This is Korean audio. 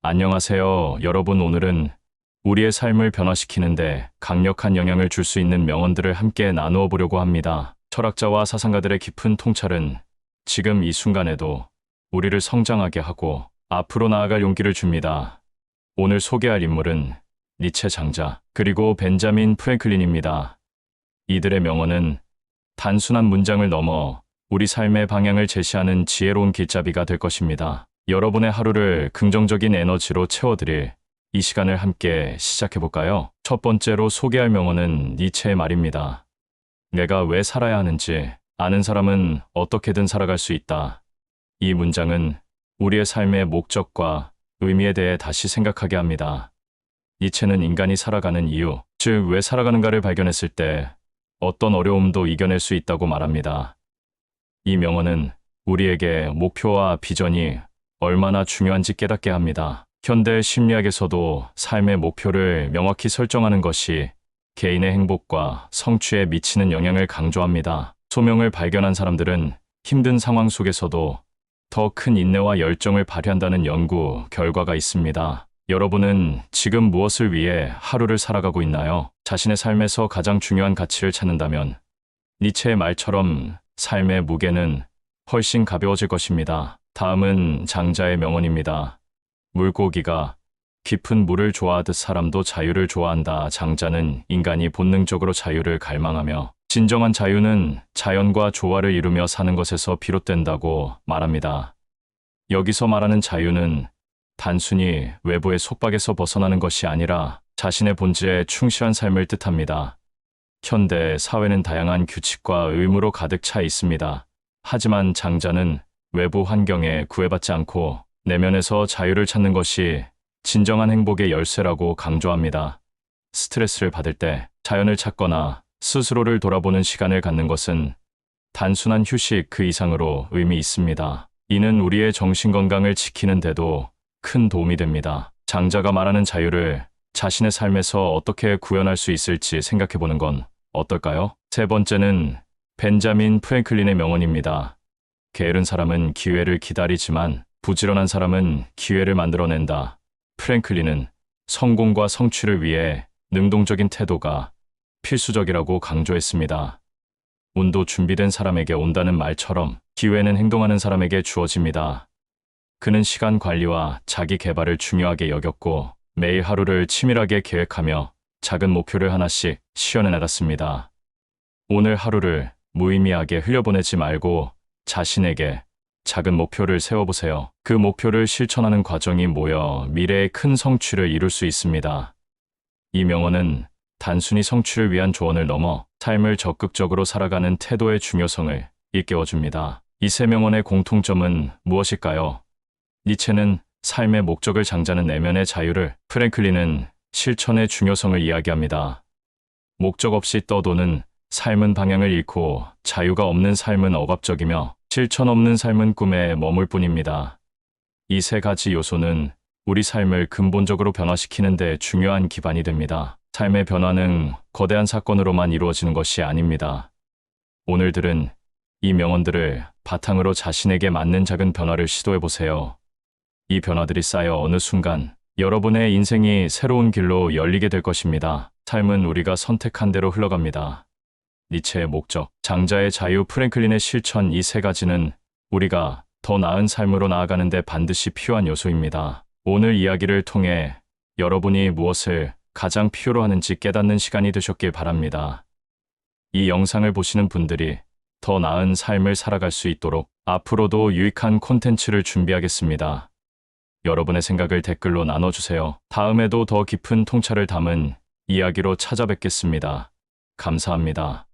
안녕하세요. 여러분 오늘은 우리의 삶을 변화시키는데 강력한 영향을 줄 수 있는 명언들을 함께 나누어 보려고 합니다. 철학자와 사상가들의 깊은 통찰은 지금 이 순간에도 우리를 성장하게 하고 앞으로 나아갈 용기를 줍니다. 오늘 소개할 인물은 니체 장자 그리고 벤자민 프랭클린입니다. 이들의 명언은 단순한 문장을 넘어 우리 삶의 방향을 제시하는 지혜로운 길잡이가 될 것입니다. 여러분의 하루를 긍정적인 에너지로 채워드릴 이 시간을 함께 시작해볼까요? 첫 번째로 소개할 명언은 니체의 말입니다. 내가 왜 살아야 하는지 아는 사람은 어떻게든 살아갈 수 있다. 이 문장은 우리의 삶의 목적과 의미에 대해 다시 생각하게 합니다. 니체는 인간이 살아가는 이유, 즉 왜 살아가는가를 발견했을 때 어떤 어려움도 이겨낼 수 있다고 말합니다. 이 명언은 우리에게 목표와 비전이 얼마나 중요한지 깨닫게 합니다. 현대 심리학에서도 삶의 목표를 명확히 설정하는 것이 개인의 행복과 성취에 미치는 영향을 강조합니다. 소명을 발견한 사람들은 힘든 상황 속에서도 더 큰 인내와 열정을 발휘한다는 연구 결과가 있습니다. 여러분은 지금 무엇을 위해 하루를 살아가고 있나요? 자신의 삶에서 가장 중요한 가치를 찾는다면 니체의 말처럼 삶의 무게는 훨씬 가벼워질 것입니다. 다음은 장자의 명언입니다. 물고기가 깊은 물을 좋아하듯 사람도 자유를 좋아한다. 장자는 인간이 본능적으로 자유를 갈망하며 진정한 자유는 자연과 조화를 이루며 사는 것에서 비롯된다고 말합니다. 여기서 말하는 자유는 단순히 외부의 속박에서 벗어나는 것이 아니라 자신의 본질에 충실한 삶을 뜻합니다. 현대 사회는 다양한 규칙과 의무로 가득 차 있습니다. 하지만 장자는 외부 환경에 구애받지 않고 내면에서 자유를 찾는 것이 진정한 행복의 열쇠라고 강조합니다. 스트레스를 받을 때 자연을 찾거나 스스로를 돌아보는 시간을 갖는 것은 단순한 휴식 그 이상으로 의미 있습니다. 이는 우리의 정신 건강을 지키는데도 큰 도움이 됩니다. 장자가 말하는 자유를 자신의 삶에서 어떻게 구현할 수 있을지 생각해 보는 건 어떨까요? 세 번째는 벤자민 프랭클린의 명언입니다. 게으른 사람은 기회를 기다리지만 부지런한 사람은 기회를 만들어낸다. 프랭클린은 성공과 성취를 위해 능동적인 태도가 필수적이라고 강조했습니다. 운도 준비된 사람에게 온다는 말처럼 기회는 행동하는 사람에게 주어집니다. 그는 시간 관리와 자기 개발을 중요하게 여겼고 매일 하루를 치밀하게 계획하며 작은 목표를 하나씩 시연해 나갔습니다. 오늘 하루를 무의미하게 흘려보내지 말고 자신에게 작은 목표를 세워보세요. 그 목표를 실천하는 과정이 모여 미래의 큰 성취를 이룰 수 있습니다. 이 명언은 단순히 성취를 위한 조언을 넘어 삶을 적극적으로 살아가는 태도의 중요성을 일깨워줍니다. 이 세 명언의 공통점은 무엇일까요? 니체는 삶의 목적을 장자는 내면의 자유를, 프랭클린은 실천의 중요성을 이야기합니다. 목적 없이 떠도는 삶은 방향을 잃고 자유가 없는 삶은 억압적이며 실천 없는 삶은 꿈에 머물 뿐입니다. 이 세 가지 요소는 우리 삶을 근본적으로 변화시키는 데 중요한 기반이 됩니다. 삶의 변화는 거대한 사건으로만 이루어지는 것이 아닙니다. 오늘들은 이 명언들을 바탕으로 자신에게 맞는 작은 변화를 시도해 보세요. 이 변화들이 쌓여 어느 순간 여러분의 인생이 새로운 길로 열리게 될 것입니다. 삶은 우리가 선택한 대로 흘러갑니다. 니체의 목적, 장자의 자유, 프랭클린의 실천 이 세 가지는 우리가 더 나은 삶으로 나아가는데 반드시 필요한 요소입니다. 오늘 이야기를 통해 여러분이 무엇을 가장 필요로 하는지 깨닫는 시간이 되셨길 바랍니다. 이 영상을 보시는 분들이 더 나은 삶을 살아갈 수 있도록 앞으로도 유익한 콘텐츠를 준비하겠습니다. 여러분의 생각을 댓글로 나눠주세요. 다음에도 더 깊은 통찰을 담은 이야기로 찾아뵙겠습니다. 감사합니다.